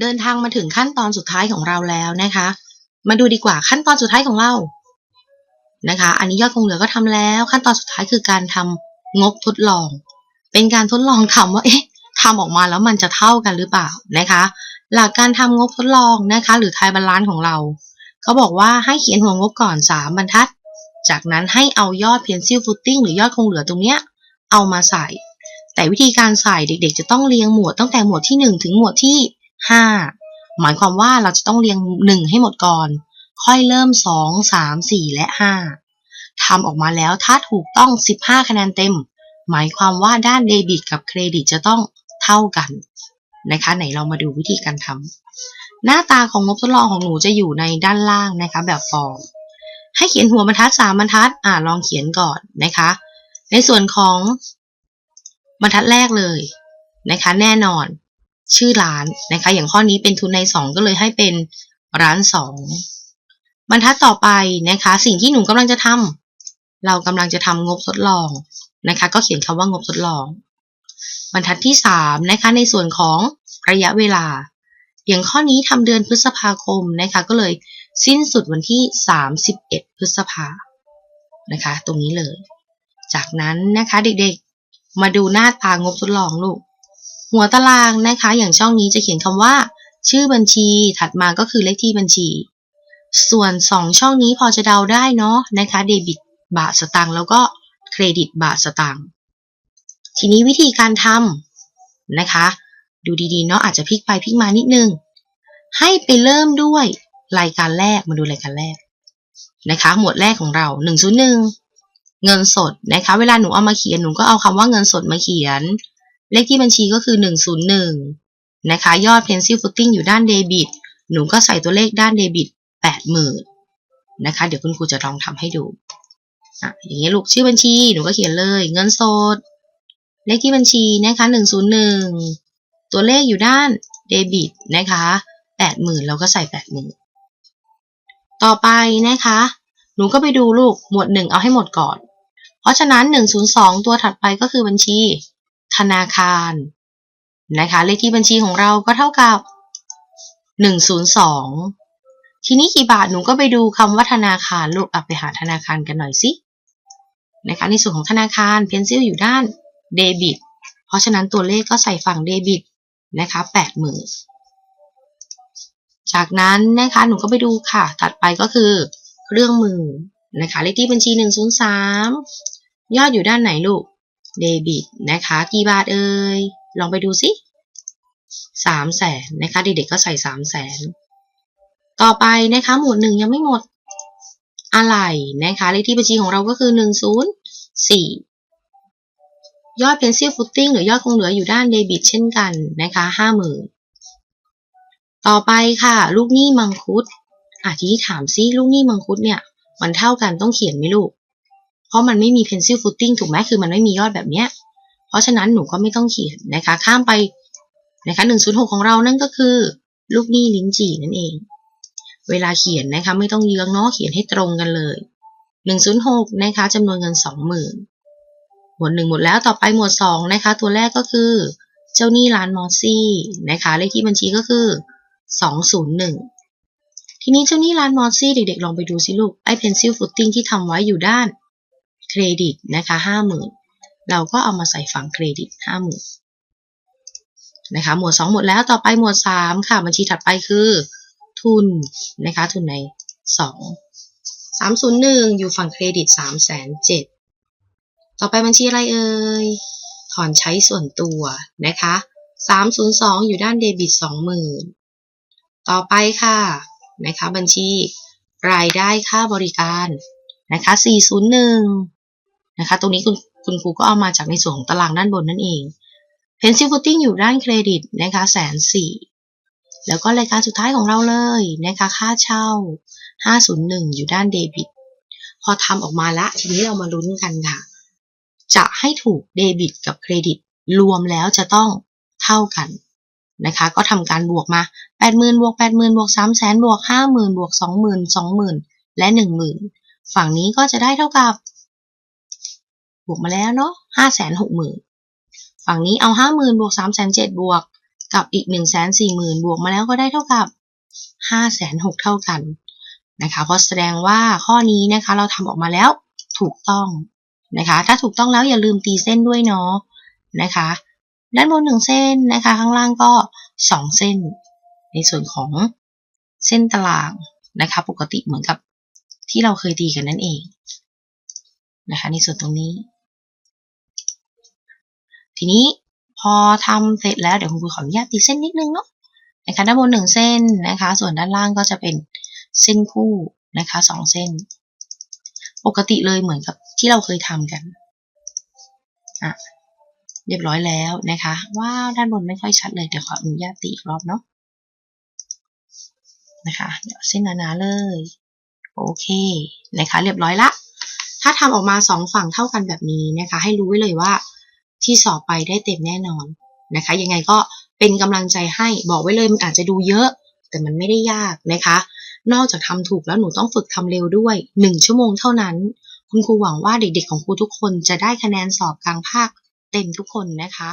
เดินทางมาถึงขั้นตอนสุดท้ายของเราแล้วนะคะ มาดูดีกว่าขั้นตอนสุดท้ายของเรานะคะ อันนี้ยอดคงเหลือก็ทำแล้ว ขั้นตอนสุดท้ายคือการทำงบทดลอง เป็นการทดลองทำว่าเอ๊ะทำออกมาแล้วมันจะเท่ากันหรือเปล่านะคะ หลักการทำงบทดลองนะคะ หรือไทยบาลานซ์ของเราเขาบอกว่าให้เขียนหัวงบก่อน 3 บรรทัด จากนั้นให้เอายอด pencil footing หรือยอดคงเหลือตรงเนี้ยเอามาใส่ แต่วิธีการใส่เด็กๆ จะต้องเรียงหมวดตั้งแต่หมวดที่ 1 ถึงหมวดที่ 5 หมายความว่าเราจะต้องเรียง 1 ให้หมดก่อน ค่อยเริ่ม 2 3 4 และ 5 ทำออกมาแล้วถ้าถูกต้อง 15 คะแนนเต็ม หมายความว่าด้านเดบิตกับเครดิตจะต้องเท่ากันนะคะไหนเรามาดูวิธีการทำหน้าตาของงบทดลองของหนูจะอยู่ในด้านล่างนะคะแบบฟอร์มให้เขียนหัวบรรทัด3บรรทัด อ่าลองเขียนก่อนนะคะ ในส่วนของบรรทัดแรกเลยนะคะ แน่นอน ชื่อร้านนะคะ อย่างข้อนี้เป็นทุนใน 2 ก็เลยให้เป็นร้าน 2 บรรทัดต่อไปนะคะ สิ่งที่หนูกำลังจะทำเรากำลังจะทำงบทดลองนะคะ ก็เขียนคำว่างบทดลอง บรรทัดที่3นะคะในส่วนของระยะเวลา อย่างข้อนี้ทำเดือนพฤษภาคมนะคะก็เลยสิ้นสุดวันที่ 31 พฤษภานะคะ ตรงนี้เลย จากนั้นนะคะเด็กๆ มาดูหน้าตางบทดลองลูก หัวตารางนะคะ อย่างช่องนี้จะเขียนคำว่า ชื่อบัญชีถัดมาก็คือเลขที่บัญชี ส่วน 2 ช่องนี้พอจะเดาได้เนาะนะคะเดบิตบาทสตางค์แล้วก็เครดิตบาทสตางค์ทีนี้วิธีการทำนะคะ ดูดีๆเนาะอาจจะพลิกไปพลิกมานิดนึง ให้ไปเริ่มด้วยรายการแรกมาดูรายการแรกนะคะ หมวดแรกของเรา 101 เงินสดนะคะ เวลาหนูเอามาเขียนหนูก็เอาคำว่าเงินสดมาเขียน เลขที่บัญชีก็คือ 101 นะคะ ยอด pencil footing อยู่ด้านเดบิต หนูก็ใส่ตัวเลขด้านเดบิต 80,000นะคะ เดี๋ยวคุณครูจะลองทำให้ดูอะอย่างนี้ลูกชื่อบัญชี หนูก็เขียนเลย เงินสด เลขที่บัญชีนะคะ 101 ตัวเลขอยู่ด้านเดบิตนะคะ 80,000 เราก็ใส่ 80,000 ต่อไปนะคะ หนูก็ไปดูลูกหมวด 1 เอาให้หมดก่อน เพราะฉะนั้น 102 ตัวถัดไปก็คือบัญชี ธนาคารนะคะเลขที่บัญชีของเราก็เท่ากับ 102 ทีนี้กี่บาทหนูก็ไปดูคำว่าธนาคารลูกอะไปหาธนาคารกันหน่อยสินะคะในส่วนของธนาคารเพนซิลอยู่ด้านเดบิตเพราะฉะนั้นตัวเลขก็ใส่ฝั่งเดบิตนะคะ80,000จากนั้นนะคะหนูก็ไปดูค่ะ ถัดไปก็คือเครื่องมือนะคะเลขที่บัญชี 103 ยอดอยู่ด้านไหนลูก เดบิตนะคะ กี่บาทเอ่ย ลองไปดูสิสามแสนนะคะ เด็กๆก็ใส่สามแสน ต่อไปนะคะ หมวดหนึ่งยังไม่หมด อะไรนะคะ เลขที่บัญชีของเราก็คือหนึ่งศูนย์สี่ยอด pencil footing หรือยอดคงเหลืออยู่ด้านเดบิตเช่นกันนะคะห้าหมื่นต่อไปค่ะ ลูกหนี้มังคุดอะทีนี้ถามซิลูกหนี้มังคุดเนี่ย มันเท่ากันต้องเขียนไหมลูก เพราะมันไม่มี pencil footing ถูกไหมคือมันไม่มียอดแบบเนี้ย เพราะฉะนั้นหนูก็ไม่ต้องเขียนนะคะ ข้ามไปนะคะ106ของเรานั่นก็คือ ลูกหนี้ลิ้นจี่นั่นเอง เวลาเขียนนะคะ ไม่ต้องเยื้องเนาะเขียนให้ตรงกันเลย106นย์หกนะคะจำนวนเงิน20,000หมวดหนึ่งหมดแล้วต่อไปหมวด2นะคะ ตัวแรกก็คือ เจ้าหนี้ร้านมอสซี่นะคะเลขที่บัญชีก็คือ201ทีนี้เจ้าหนี้ร้านมอสซี่เด็กๆลองไปดูสิลูกไอ้ pencil footing ที่ทำไว้อยู่ด้าน เครดิตนะคะ50,000เราก็เอามาใส่ฝั่งเครดิต50,000นะคะหมวด 2 หมดแล้วต่อไปหมวด 3 ค่ะ บัญชีถัดไปคือ ทุนนะคะทุนใน 2 301 อยู่ฝั่งเครดิต 3 7 0 0 0ต่อไปบัญชีอะไรเอ่ยถอนใช้ส่วนตัวนะคะ302 อยู่ด้านเดบิต 20,000 ต่อไปค่ะนะคะบัญชีรายได้ค่าบริการนะคะ401 นะคะ ตรงนี้คุณคุณครูก็เอามาจากในส่วนของตารางด้านบนนั่นเอง Pencil Footing อยู่ด้านเครดิตนะคะแสนสี่แล้วก็รายการสุดท้ายของเราเลยนะคะค่าเช่า 501 อยู่ด้านเดบิต พอทำออกมาละทีนี้เรามาลุ้นกันค่ะ จะให้ถูกเดบิตกับเครดิต รวมแล้วจะต้องเท่ากันนะคะ ก็ทำการบวกมา 80,000บวก80,000บวก300,000บวก50,000บวก20,000 20,000 และ 10,000 ฝั่งนี้ก็จะได้เท่ากับบ วกมาแล้วเนาะ560,000ฝั่งนี้เอา50,000บวก3,700บวกกับอีก1 4 0 0 0 0บวกมาแล้วก็ได้เท่ากับ5 6 0 0 0เท่ากันนะคะเพราะแสดงว่าข้อนี้นะคะเราทำออกมาแล้วถูกต้องนะคะ ถ้าถูกต้องแล้วอย่าลืมตีเส้นด้วยเนาะนะคะ ด้านบนหนึ่งเส้นนะคะ ข้างล่างก็2เส้น ในส่วนของเส้นตารางนะคะ ปกติเหมือนกับที่เราเคยตีกันนั่นเองนะคะ ในส่วนตรงนี้ ทีนี้พอทำเสร็จแล้วเดี๋ยวคุณครูขออนุญาตตีเส้นนิดนึงเนาะนะคะด้านบนหนึ่งเส้นนะคะ ส่วนด้านล่างก็จะเป็นเส้นคู่นะคะสองเส้น ปกติเลยเหมือนกับที่เราเคยทำกันอะเรียบร้อยแล้วนะคะว้าวด้านบนไม่ค่อยชัดเลยเดี๋ยวขออนุญาตตีอีกรอบเนาะนะคะเดี๋ยวเส้นหนาๆเลยโอเคนะคะเรียบร้อยละ ถ้าทำออกมาสองฝั่งเท่ากันแบบนี้นะคะ ให้รู้ไว้เลยว่า ที่สอบไปได้เต็มแน่นอนนะคะ ยังไงก็เป็นกำลังใจให้บอกไว้เลยมันอาจจะดูเยอะ แต่มันไม่ได้ยากนะคะ นอกจากทำถูกแล้วหนูต้องฝึกทำเร็วด้วย 1 ชั่วโมงเท่านั้น คุณครูหวังว่าเด็กๆของครูทุกคนจะได้คะแนนสอบกลางภาคเต็มทุกคนนะคะ